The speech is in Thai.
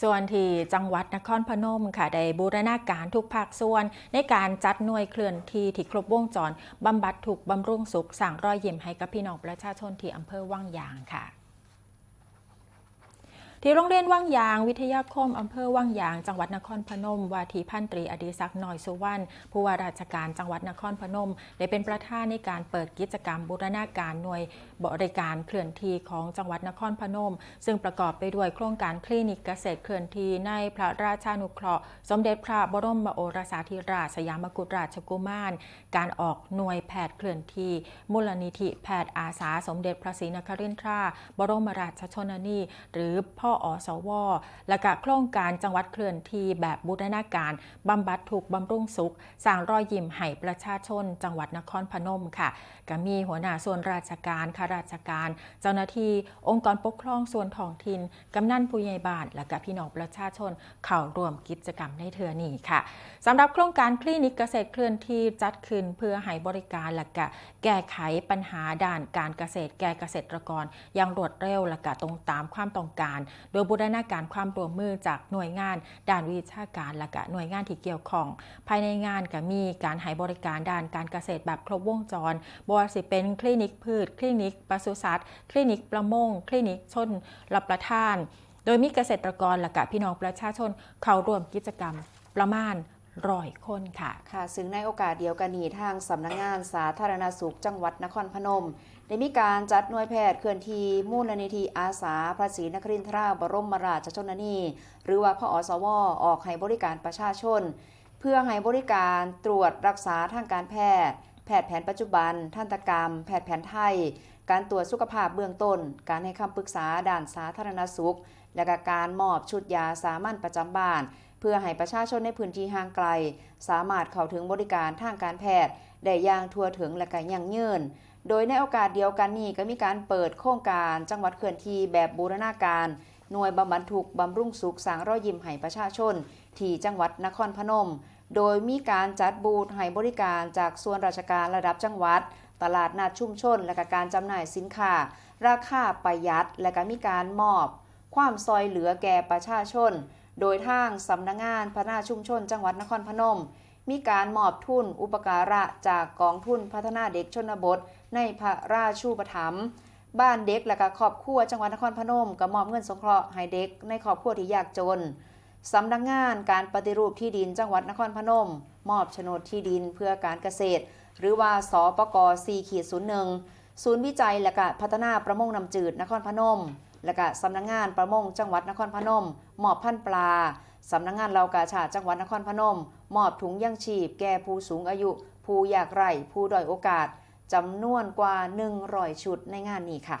ส่วนที่จังหวัดนครพนมค่ะได้บูรณาการทุกภาคส่วน ในการจัดหน่วยเคลื่อนที่ที่ครบวงจรบำบัดถูกบำรุงสุขสั่งรอยยิ้มให้กับพี่น้องประชาชนที่อำเภอว่างยางค่ะ ที่โรงเรียนว่างยาง วิทยาคมอำเภอว่างยาง จังหวัดนครพนมวาทีพันตรีอดีศักดิ์น่อยสุวรรณผู้ว่าราชการจังหวัดนครพนม ได้เป็นประธานในการเปิดกิจกรรมบูรณาการหน่วยบริการเคลื่อนที่ของจังหวัดนครพนม ซึ่งประกอบไปด้วยโครงการคลินิกเกษตรเคลื่อนที่ในพระราชานุเคราะห์ สมเด็จพระบรมโอรสาธิราชสยามกุฎราชกุมาร การออกหน่วยแพทย์เคลื่อนที่มูลนิธิแพทย์อาสาสมเด็จพระศรีนครินทราบรมราชชนนี หรือพ่ออสว และก็โครงการจังหวัดเคลื่อนที่แบบบูรณาการบำบัดถูกบำรุงสุขสร้างรอยยิ้มให้ประชาชน จังหวัดนครพนมค่ะก็มีหัวหน้าส่วนราชการข้าราชการ เจ้าหน้าที่องค์กรปกครองส่วนท้องถิ่นกำนันผู้ใหญ่บ้านและก็พี่น้องประชาชนเข้าร่วมกิจกรรมในเทือนี้ค่ะสำหรับโครงการคลินิกเกษตรเคลื่อนที่จัดขึ้นเพื่อให้บริการและก็แก้ไขปัญหาด้านการเกษตรแก่เกษตรกรอย่างรวดเร็วและก็ตรงตามความต้องการโดยบูรณาการความร่วมมือจากหน่วยงานด้านวิชาการและก็หน่วยงานที่เกี่ยวข้อง ภายในงานก็มีการให้บริการด้านการเกษตรแบบครบวงจรบ่ว่าสิเป็นคลินิกพืช คลินิกปศุสัตว์ คลินิกประมง คลินิกชนรับประทาน โดยมีเกษตรกรและก็พี่น้องประชาชนเข้าร่วมกิจกรรมประมาณ ร้อยคนค่ะค่ะซึ่งในโอกาสเดียวกันนี้ทางสำนักงานสาธารณสุขจังหวัดนครพนม ได้มีการจัดหน่วยแพทย์เคลื่อนที่มูลนิธิอาสาพระศรีนครินทราบรมราชชนนี หรือว่าพออสวออกให้บริการประชาชน เพื่อให้บริการตรวจรักษาทางการแพทย์ แพทย์แผนปัจจุบัน ทันตกรรม แพทย์แผนไทย การตรวจสุขภาพเบื้องต้น การให้คำปรึกษาด้านสาธารณสุข และกการมอบชุดยาสามัญประจำบ้าน เพื่อให้ประชาชนในพื้นที่ห่างไกล สามารถเข้าถึงบริการทางการแพทย์ได้อย่างทั่วถึงและก็ยั่งยืน โดยในโอกาสเดียวกันนี้ก็มีการเปิดโครงการจังหวัดเคลื่อนที่แบบบูรณาการหน่วยบำบัดทุกบำรุงสุขสางรอยยิ้มให้ประชาชน ที่จังหวัดนครพนม โดยมีการจัดบูธให้บริการจากส่วนราชการระดับจังหวัด ตลาดนัดชุมชน และกการจำหน่ายสินค้า ราคาประหยัด และก็มีการมอบ ความซอยเหลือแก่ประชาชน โดยทางสำนักงานพัฒนาชุมชน จังหวัดนครพนม มีการมอบทุนอุปการะจากกองทุนพัฒนาเด็กชนบท ในพระราชูปถัมภ์บ้านเด็กและก็ครอบครัวจังหวัดนครพนมก็มอบเงินสงเคราะห์ให้เด็กในครอบครัวที่ยากจนสำนักงานการปฏิรูปที่ดินจังหวัดนครพนม มอบโฉนดที่ดินเพื่อการเกษตร หรือว่าสปก4ขีด01ศูนย์วิจัยและก็พัฒนาประมงน้ำจืดนครพนม และก็สำนักงานประมงจังหวัดนครพนมมอบพันปลาสำนักงานเหล่ากาชาติจังหวัดนครพนม มอบถุงยังชีพ แก่ผู้สูงอายุ ผู้อยากไร่ผู้ด้อยโอกาสจำนวนกว่า 100 ชุดในงานนี้ค่ะ